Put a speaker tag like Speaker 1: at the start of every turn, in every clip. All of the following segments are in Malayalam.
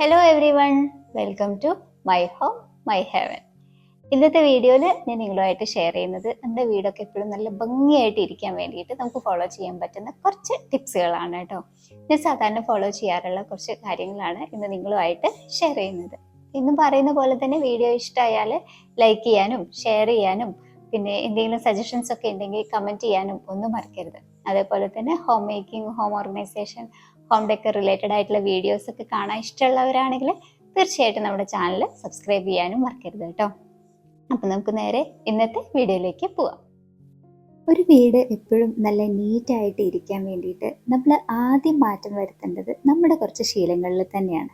Speaker 1: Hello everyone welcome to my home my heaven ഇന്നത്തെ വീഡിയോയിൽ ഞാൻ നിങ്ങളുമായിട്ട് ഷെയർ ചെയ്യുന്നത് എന്റെ വീടൊക്കെ എപ്പോഴും നല്ല ഭംഗിയായിട്ട് ഇരിക്കാൻ വേണ്ടിയിട്ട് നമുക്ക് ഫോളോ ചെയ്യാൻ പറ്റുന്ന കുറച്ച് ടിപ്സുകളാണ് കേട്ടോ. ഞാൻ സാധാരണ ഫോളോ ചെയ്യാറുള്ള കുറച്ച് കാര്യങ്ങളാണ് ഇന്ന് നിങ്ങളുമായിട്ട് ഷെയർ ചെയ്യുന്നത്. ഇന്നും പറയുന്ന പോലെ തന്നെ വീഡിയോ ഇഷ്ടമായാൽ ലൈക്ക് ചെയ്യാനും ഷെയർ ചെയ്യാനും പിന്നെ എന്തെങ്കിലും സജഷൻസ് ഒക്കെ ഉണ്ടെങ്കിൽ കമന്റ് ചെയ്യാനും ഒന്നും മറക്കരുത്. അതേപോലെ തന്നെ home making home organisation home decor related ആയിട്ടുള്ള വീഡിയോസ് ഒക്കെ കാണാൻ ഇഷ്ടമുള്ളവരാണെങ്കിൽ തീർച്ചയായിട്ടും നമ്മുടെ ചാനൽ സബ്സ്ക്രൈബ് ചെയ്യാനും മറക്കരുത് കേട്ടോ. അപ്പം നമുക്ക് നേരെ ഇന്നത്തെ വീഡിയോയിലേക്ക് പോവാം. ഒരു വീട് എപ്പോഴും നല്ല നീറ്റായിട്ട് ഇരിക്കാൻ വേണ്ടിയിട്ട് നമ്മൾ ആദ്യം മാറ്റം വരുത്തേണ്ടത് നമ്മുടെ കുറച്ച് ശീലങ്ങളിൽ തന്നെയാണ്.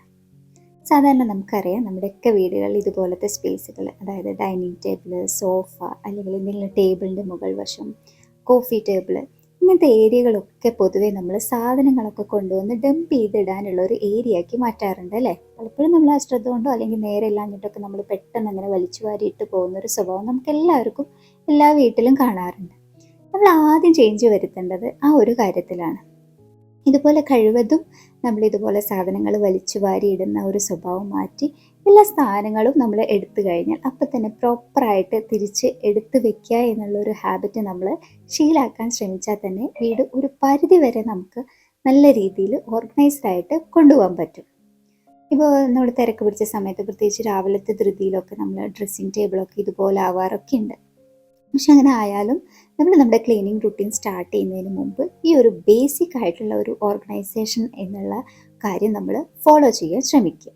Speaker 1: സാധാരണ നമുക്കറിയാം നമ്മുടെയൊക്കെ വീടുകളിൽ ഇതുപോലത്തെ സ്പേസുകൾ അതായത് ഡൈനിങ് ടേബിൾ സോഫ അല്ലെങ്കിൽ എന്തെങ്കിലും ടേബിളിന്റെ മുകൾ വശം കോഫി ടേബിൾ ഇങ്ങനത്തെ ഏരിയകളൊക്കെ പൊതുവേ നമ്മൾ സാധനങ്ങളൊക്കെ കൊണ്ടുവന്ന് ഡംപ് ചെയ്തിടാനുള്ള ഒരു ഏരിയ ആക്കി മാറ്റാറുണ്ട് അല്ലേ? പലപ്പോഴും നമ്മൾ ആ ശ്രദ്ധ കൊണ്ടോ അല്ലെങ്കിൽ നേരെ ഇല്ലാഞ്ഞിട്ടൊക്കെ നമ്മൾ പെട്ടെന്ന് അങ്ങനെ വലിച്ചു വാരിയിട്ട് പോകുന്ന ഒരു സ്വഭാവം നമുക്ക് എല്ലാവർക്കും എല്ലാ വീട്ടിലും കാണാറുണ്ട്. നമ്മൾ ആദ്യം ചേഞ്ച് വരുത്തേണ്ടത് ആ ഒരു കാര്യത്തിലാണ്. ഇതുപോലെ കഴിവതും നമ്മൾ ഇതുപോലെ സാധനങ്ങൾ വലിച്ചു വാരിയിടുന്ന ഒരു സ്വഭാവം മാറ്റി എല്ലാ സാധനങ്ങളും നമ്മൾ എടുത്തു കഴിഞ്ഞാൽ അപ്പം തന്നെ പ്രോപ്പറായിട്ട് തിരിച്ച് എടുത്തു വെക്കുക എന്നുള്ളൊരു ഹാബിറ്റ് നമ്മൾ ശീലാക്കാൻ ശ്രമിച്ചാൽ തന്നെ വീട് ഒരു പരിധി വരെ നമുക്ക് നല്ല രീതിയിൽ ഓർഗനൈസ്ഡ് ആയിട്ട് കൊണ്ടുപോകാൻ പറ്റും. ഇപ്പോൾ നമ്മൾ തിരക്ക് പിടിച്ച സമയത്ത് പ്രത്യേകിച്ച് രാവിലത്തെ ധൃതിയിലൊക്കെ നമ്മൾ ഡ്രസ്സിങ് ടേബിളൊക്കെ ഇതുപോലെ ആവാറൊക്കെ ഉണ്ട്. പക്ഷെ അങ്ങനെ ആയാലും നമ്മൾ നമ്മുടെ ക്ലീനിങ് റുട്ടീൻ സ്റ്റാർട്ട് ചെയ്യുന്നതിന് മുമ്പ് ഈ ഒരു ബേസിക് ആയിട്ടുള്ള ഒരു ഓർഗനൈസേഷൻ എന്നുള്ള കാര്യം നമ്മൾ ഫോളോ ചെയ്യാൻ ശ്രമിക്കുക.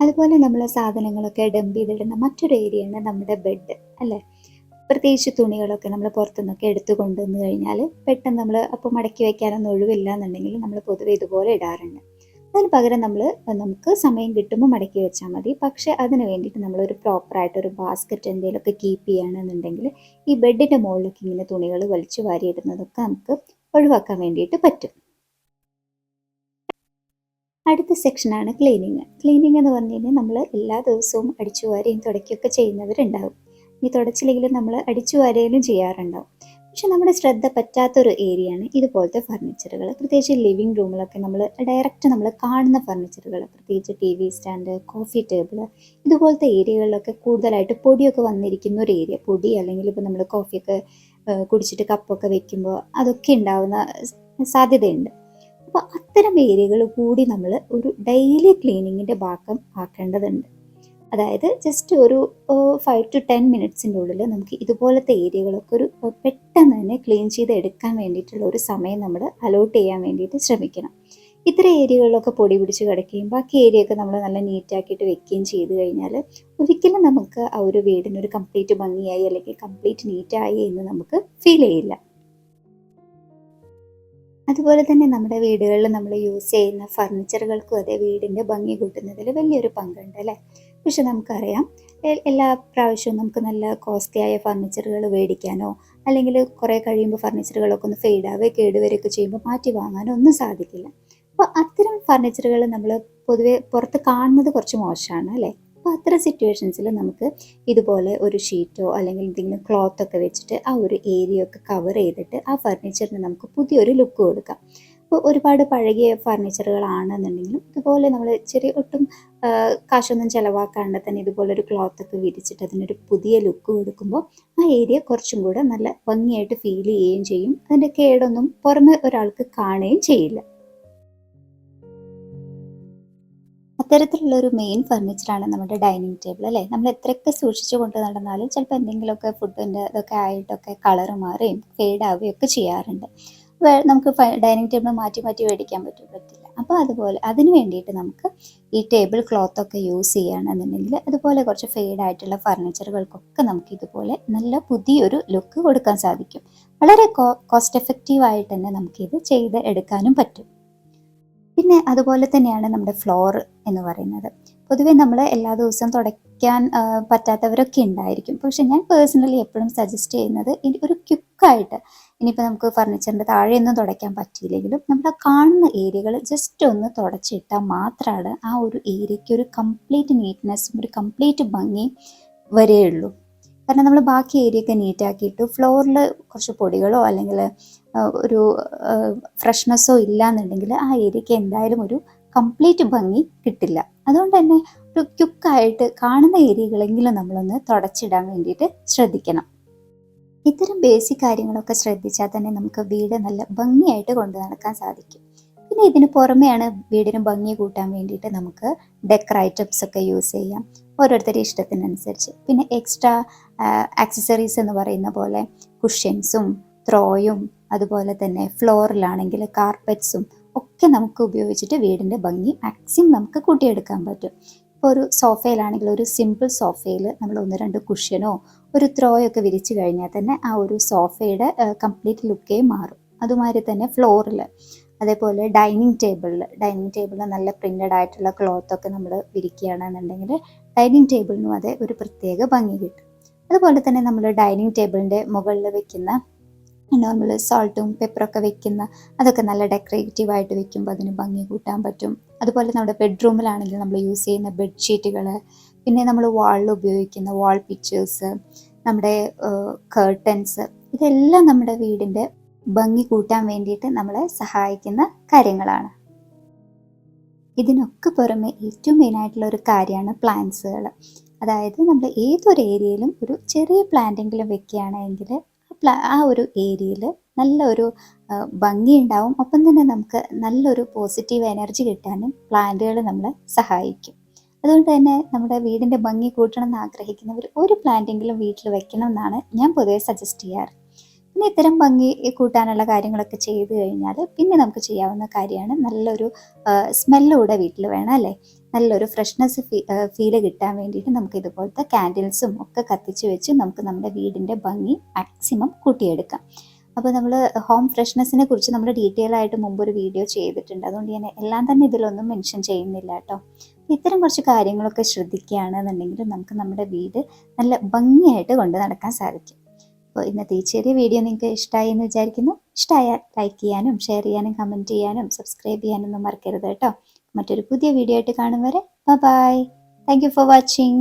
Speaker 1: അതുപോലെ നമ്മൾ സാധനങ്ങളൊക്കെ ഡംപ് ചെയ്തിടുന്ന മറ്റൊരു ഏരിയയാണ് നമ്മുടെ ബെഡ് അല്ലേ? പ്രത്യേകിച്ച് തുണികളൊക്കെ നമ്മൾ പുറത്തുനിന്നൊക്കെ എടുത്തു കൊണ്ടുവന്ന് കഴിഞ്ഞാൽ പെട്ടെന്ന് നമ്മൾ അപ്പോൾ മടക്കി വയ്ക്കാനൊന്നും ഒഴിവില്ല എന്നുണ്ടെങ്കിൽ നമ്മൾ പൊതുവെ ഇതുപോലെ ഇടാറുണ്ട്. അതിന് പകരം നമ്മൾ നമുക്ക് സമയം കിട്ടുമ്പോൾ മടക്കി വെച്ചാൽ മതി. പക്ഷേ അതിന് വേണ്ടിയിട്ട് നമ്മളൊരു പ്രോപ്പറായിട്ട് ഒരു ബാസ്ക്കറ്റ് എന്തെങ്കിലുമൊക്കെ കീപ്പ് ചെയ്യുകയാണെന്നുണ്ടെങ്കിൽ ഈ ബെഡിന്റെ മുകളിലൊക്കെ ഇങ്ങനെ തുണികൾ വലിച്ചു വാരിയിടുന്നതൊക്കെ നമുക്ക് ഒഴിവാക്കാൻ വേണ്ടിയിട്ട് പറ്റും. അടുത്ത സെക്ഷനാണ് ക്ലീനിങ് ക്ലീനിങ് എന്ന് പറഞ്ഞു കഴിഞ്ഞാൽ നമ്മൾ എല്ലാ ദിവസവും അടിച്ചു വാരിയും തുടയ്ക്കുകയൊക്കെ ചെയ്യുന്നവരുണ്ടാവും. ഇനി തുടച്ചില്ലെങ്കിലും നമ്മൾ അടിച്ചു വാരുകയും ചെയ്യാറുണ്ടാവും. പക്ഷെ നമ്മുടെ ശ്രദ്ധ പറ്റാത്തൊരു ഏരിയയാണ് ഇതുപോലത്തെ ഫർണിച്ചറുകൾ. പ്രത്യേകിച്ച് ലിവിങ് റൂമിലൊക്കെ നമ്മൾ ഡയറക്റ്റ് നമ്മൾ കാണുന്ന ഫർണിച്ചറുകൾ പ്രത്യേകിച്ച് T V stand coffee table ഇതുപോലത്തെ ഏരിയകളിലൊക്കെ കൂടുതലായിട്ട് പൊടിയൊക്കെ വന്നിരിക്കുന്ന ഒരു ഏരിയ. പൊടി അല്ലെങ്കിൽ ഇപ്പോൾ നമ്മൾ കോഫിയൊക്കെ കുടിച്ചിട്ട് കപ്പൊക്കെ വെക്കുമ്പോൾ അതൊക്കെ ഉണ്ടാവുന്ന സാധ്യതയുണ്ട്. അപ്പോൾ അത്തരം ഏരിയകൾ കൂടി നമ്മൾ ഒരു ഡെയിലി ക്ലീനിങ്ങിന്റെ ഭാഗം ആക്കേണ്ടതുണ്ട്. അതായത് ജസ്റ്റ് ഒരു ഫൈവ് ടു ടെൻ മിനിറ്റ്സിന്റെ ഉള്ളിൽ നമുക്ക് ഇതുപോലത്തെ ഏരിയകളൊക്കെ ഒരു പെട്ടെന്ന് തന്നെ ക്ലീൻ ചെയ്ത് എടുക്കാൻ വേണ്ടിയിട്ടുള്ള ഒരു സമയം നമ്മൾ അലോട്ട് ചെയ്യാൻ വേണ്ടിയിട്ട് ശ്രമിക്കണം. ഇത്ര ഏരിയകളിലൊക്കെ പൊടി പിടിച്ച് കിടക്കുകയും ബാക്കി ഏരിയയൊക്കെ നമ്മൾ നല്ല നീറ്റാക്കിയിട്ട് വെക്കുകയും ചെയ്ത് കഴിഞ്ഞാൽ ഒരിക്കലും നമുക്ക് ആ ഒരു വീടിനൊരു കംപ്ലീറ്റ് ഭംഗിയായി അല്ലെങ്കിൽ കംപ്ലീറ്റ് നീറ്റായി എന്ന് നമുക്ക് ഫീൽ ചെയ്യില്ല. അതുപോലെ തന്നെ നമ്മുടെ വീടുകളിൽ നമ്മൾ യൂസ് ചെയ്യുന്ന ഫർണിച്ചറുകൾക്കും അതെ വീടിന്റെ ഭംഗി കൂട്ടുന്നതിൽ വലിയൊരു പങ്കുണ്ട് അല്ലേ? പക്ഷെ നമുക്കറിയാം എല്ലാ പ്രാവശ്യവും നമുക്ക് നല്ല കോസ്റ്റ്ലി ആയ ഫർണിച്ചറുകൾ മേടിക്കാനോ അല്ലെങ്കിൽ കുറേ കഴിയുമ്പോൾ ഫർണിച്ചറുകളൊക്കെ ഒന്ന് ഫെയ്ഡാവുകയോ കേടുവരികയൊക്കെ ചെയ്യുമ്പോൾ മാറ്റി വാങ്ങാനോ ഒന്നും സാധിക്കില്ല. അപ്പോൾ അത്തരം ഫർണിച്ചറുകൾ നമ്മൾ പൊതുവെ പുറത്ത് കാണുന്നത് കുറച്ച് മോശമാണ് അല്ലേ? അപ്പോൾ അത്തരം സിറ്റുവേഷൻസിൽ നമുക്ക് ഇതുപോലെ ഒരു ഷീറ്റോ അല്ലെങ്കിൽ എന്തെങ്കിലും ക്ലോത്തൊക്കെ വെച്ചിട്ട് ആ ഒരു ഏരിയ ഒക്കെ കവർ ചെയ്തിട്ട് ആ ഫർണിച്ചറിന് നമുക്ക് പുതിയൊരു ലുക്ക് കൊടുക്കാം. ഇപ്പോൾ ഒരുപാട് പഴകിയ ഫർണിച്ചറുകളാണെന്നുണ്ടെങ്കിലും ഇതുപോലെ നമ്മൾ ചെറിയ ഒട്ടും കാശൊന്നും ചിലവാക്കാണ്ട് തന്നെ ഇതുപോലെ ഒരു ക്ലോത്ത് ഒക്കെ വിരിച്ചിട്ട് അതിനൊരു പുതിയ ലുക്ക് കൊടുക്കുമ്പോൾ ആ ഏരിയ കുറച്ചും കൂടെ നല്ല ഭംഗിയായിട്ട് ഫീൽ ചെയ്യുകയും ചെയ്യും. അതിന്റെ കേടൊന്നും പുറമെ ഒരാൾക്ക് കാണുകയും ചെയ്യില്ല. അത്തരത്തിലുള്ള ഒരു മെയിൻ ഫർണിച്ചറാണ് നമ്മുടെ ഡൈനിങ് ടേബിൾ അല്ലേ? നമ്മൾ എത്രയൊക്കെ സൂക്ഷിച്ചു കൊണ്ട് നടന്നാലും ചിലപ്പോൾ എന്തെങ്കിലുമൊക്കെ ഫുഡിന്റെ ഇതൊക്കെ ആയിട്ടൊക്കെ കളർ മാറുകയും ഫെയ്ഡ് ആവുകയും ഒക്കെ ചെയ്യാറുണ്ട്. നമുക്ക് ഡൈനിങ് ടേബിൾ മാറ്റി മാറ്റി മേടിക്കാൻ പറ്റും പറ്റില്ല. അപ്പോൾ അതുപോലെ അതിന് വേണ്ടിയിട്ട് നമുക്ക് ഈ ടേബിൾ ക്ലോത്ത് ഒക്കെ യൂസ് ചെയ്യുകയാണെന്നുണ്ടെങ്കിൽ അതുപോലെ കുറച്ച് ഫെയ്ഡ് ആയിട്ടുള്ള ഫർണിച്ചറുകൾക്കൊക്കെ നമുക്ക് ഇതുപോലെ നല്ല പുതിയൊരു ലുക്ക് കൊടുക്കാൻ സാധിക്കും. വളരെ കോസ്റ്റ് എഫക്റ്റീവ് ആയിട്ട് തന്നെ നമുക്കിത് ചെയ്ത് എടുക്കാനും പറ്റും. പിന്നെ അതുപോലെ തന്നെയാണ് നമ്മുടെ ഫ്ലോർ എന്ന് പറയുന്നത്. പൊതുവേ നമ്മൾ എല്ലാ ദിവസവും തുടയ്ക്കാൻ പറ്റാത്തവരൊക്കെ ഉണ്ടായിരിക്കും. പക്ഷെ ഞാൻ പേഴ്സണലി എപ്പോഴും സജസ്റ്റ് ചെയ്യുന്നത് ഒരു ക്യുക്കായിട്ട് ഇനിയിപ്പോൾ നമുക്ക് ഫർണിച്ചറിന്റെ താഴെയൊന്നും തുടയ്ക്കാൻ പറ്റിയില്ലെങ്കിലും നമ്മൾ കാണുന്ന ഏരിയകൾ ജസ്റ്റ് ഒന്ന് തുടച്ചിട്ടാൽ മാത്രമാണ് ആ ഒരു ഏരിയയ്ക്ക് ഒരു കംപ്ലീറ്റ് നീറ്റ്നെസ്സും ഒരു കംപ്ലീറ്റ് ഭംഗിയും വരികയുള്ളൂ കാരണം നമ്മൾ ബാക്കി ഏരിയയൊക്കെ നീറ്റാക്കിയിട്ട് ഫ്ലോറിൽ കുറച്ച് പൊടികളോ അല്ലെങ്കിൽ ഒരു ഫ്രഷ്നെസ്സോ ഇല്ലാന്നുണ്ടെങ്കിൽ ആ ഏരിയയ്ക്ക് എന്തായാലും ഒരു കംപ്ലീറ്റ് ഭംഗി കിട്ടില്ല. അതുകൊണ്ട് തന്നെ ഒരു ക്യുക്കായിട്ട് കാണുന്ന ഏരിയകളെങ്കിലും നമ്മളൊന്ന് തുടച്ചിടാൻ വേണ്ടിയിട്ട് ശ്രദ്ധിക്കണം. ഇത്തരം ബേസിക് കാര്യങ്ങളൊക്കെ ശ്രദ്ധിച്ചാൽ തന്നെ നമുക്ക് വീട് നല്ല ഭംഗിയായിട്ട് കൊണ്ടു നടക്കാൻ സാധിക്കും. പിന്നെ ഇതിന് പുറമെയാണ് വീടിന് ഭംഗി കൂട്ടാൻ വേണ്ടിയിട്ട് നമുക്ക് ഡെക്കർ ഐറ്റംസ് ഒക്കെ യൂസ് ചെയ്യാം. ഓരോരുത്തരുടെ ഇഷ്ടത്തിനനുസരിച്ച്. പിന്നെ എക്സ്ട്രാ ആക്സസറീസ് എന്ന് പറയുന്ന പോലെ കുഷ്യൻസും ത്രോയും അതുപോലെ തന്നെ ഫ്ലോറിലാണെങ്കിൽ കാർപ്പറ്റ്സും ഒക്കെ നമുക്ക് ഉപയോഗിച്ചിട്ട് വീടിന്റെ ഭംഗി മാക്സിമം നമുക്ക് കൂട്ടിയെടുക്കാൻ പറ്റും. ഇപ്പോൾ ഒരു സോഫയിലാണെങ്കിൽ ഒരു സിമ്പിൾ സോഫയിൽ നമ്മൾ ഒന്ന് രണ്ട് കുഷ്യനോ ഒരു ത്രോയൊക്കെ വിരിച്ചു കഴിഞ്ഞാൽ തന്നെ ആ ഒരു സോഫയുടെ കംപ്ലീറ്റ് ലുക്കേ മാറും. അതുമാതിരി തന്നെ ഫ്ലോറിൽ അതേപോലെ ഡൈനിങ് ടേബിളിൽ ഡൈനിങ് ടേബിളിൽ നല്ല പ്രിന്റഡ് ആയിട്ടുള്ള ക്ലോത്തൊക്കെ നമ്മൾ വിരിക്കുകയാണെന്നുണ്ടെങ്കിൽ ഡൈനിങ് ടേബിളിനും അതെ ഒരു പ്രത്യേക ഭംഗി കിട്ടും. അതുപോലെ തന്നെ നമ്മൾ ഡൈനിങ് ടേബിളിന്റെ മുകളിൽ വെക്കുന്ന നോർമൽ സോൾട്ടും പെപ്പറൊക്കെ വെക്കുന്ന അതൊക്കെ നല്ല ഡെക്കറേറ്റീവ് ആയിട്ട് വെക്കുമ്പോൾ അതിന് ഭംഗി കൂട്ടാൻ പറ്റും. അതുപോലെ നമ്മുടെ ബെഡ്റൂമിലാണെങ്കിൽ നമ്മൾ യൂസ് ചെയ്യുന്ന ബെഡ്ഷീറ്റുകൾ പിന്നെ നമ്മൾ വാളിൽ ഉപയോഗിക്കുന്ന വാൾ പിക്ചേഴ്സ് നമ്മുടെ കേർട്ടൻസ് ഇതെല്ലാം നമ്മുടെ വീടിന്റെ ഭംഗി കൂട്ടാൻ വേണ്ടിയിട്ട് നമ്മളെ സഹായിക്കുന്ന കാര്യങ്ങളാണ്. ഇതിനൊക്കെ പുറമെ ഏറ്റവും മെയിനായിട്ടുള്ള ഒരു കാര്യമാണ് പ്ലാന്റ്സുകൾ അതായത് നമ്മൾ ഏതൊരു ഏരിയയിലും ഒരു ചെറിയ പ്ലാന്റെങ്കിലും വെക്കുകയാണെങ്കിൽ പ്ലാ ആ ഒരു ഏരിയയിൽ നല്ലൊരു ഭംഗി ഉണ്ടാവും ഒപ്പം തന്നെ നമുക്ക് നല്ലൊരു പോസിറ്റീവ് എനർജി കിട്ടാനും പ്ലാന്റുകൾ നമ്മളെ സഹായിക്കും. അതുകൊണ്ട് തന്നെ നമ്മുടെ വീടിന്റെ ഭംഗി കൂട്ടണം എന്ന് ആഗ്രഹിക്കുന്നവർ ഒരു പ്ലാന്റെങ്കിലും വീട്ടിൽ വെക്കണം എന്നാണ് ഞാൻ പൊതുവെ സജസ്റ്റ് ചെയ്യാറ്. പിന്നെ ഇത്തരം ഭംഗി കൂട്ടാനുള്ള കാര്യങ്ങളൊക്കെ ചെയ്തു കഴിഞ്ഞാൽ പിന്നെ നമുക്ക് ചെയ്യാവുന്ന കാര്യമാണ് നല്ലൊരു സ്മെല്ലൂടെ വീട്ടിൽ വേണം അല്ലേ? നല്ലൊരു ഫ്രഷ്നെസ് ഫീൽ കിട്ടാൻ വേണ്ടിയിട്ട് നമുക്ക് ഇതുപോലത്തെ കാൻഡിൽസും ഒക്കെ കത്തിച്ച് വെച്ച് നമുക്ക് നമ്മുടെ വീടിന്റെ ഭംഗി മാക്സിമം കൂട്ടിയെടുക്കാം. അപ്പോൾ നമ്മൾ ഹോം ഫ്രഷ്നെസ്സിനെ കുറിച്ച് നമ്മൾ ഡീറ്റെയിൽ ആയിട്ട് മുമ്പ് ഒരു വീഡിയോ ചെയ്തിട്ടുണ്ട്. അതുകൊണ്ട് ഞാൻ എല്ലാം തന്നെ ഇതിലൊന്നും മെൻഷൻ ചെയ്യുന്നില്ല കേട്ടോ. ഇത്തരം കുറച്ച് കാര്യങ്ങളൊക്കെ ശ്രദ്ധിക്കുകയാണെന്നുണ്ടെങ്കിൽ നമുക്ക് നമ്മുടെ വീട് നല്ല ഭംഗിയായിട്ട് കൊണ്ട് നടക്കാൻ സാധിക്കും. അപ്പോൾ ഇന്നത്തെ ഈ ചെറിയ വീഡിയോ നിങ്ങൾക്ക് ഇഷ്ടമായി എന്ന് വിചാരിക്കുന്നു. ഇഷ്ടമായാൽ ലൈക്ക് ചെയ്യാനും ഷെയർ ചെയ്യാനും കമന്റ് ചെയ്യാനും സബ്സ്ക്രൈബ് ചെയ്യാനൊന്നും മറക്കരുത് കേട്ടോ. മറ്റൊരു പുതിയ വീഡിയോ ആയിട്ട് കാണും വരെ. Bye thank you for watching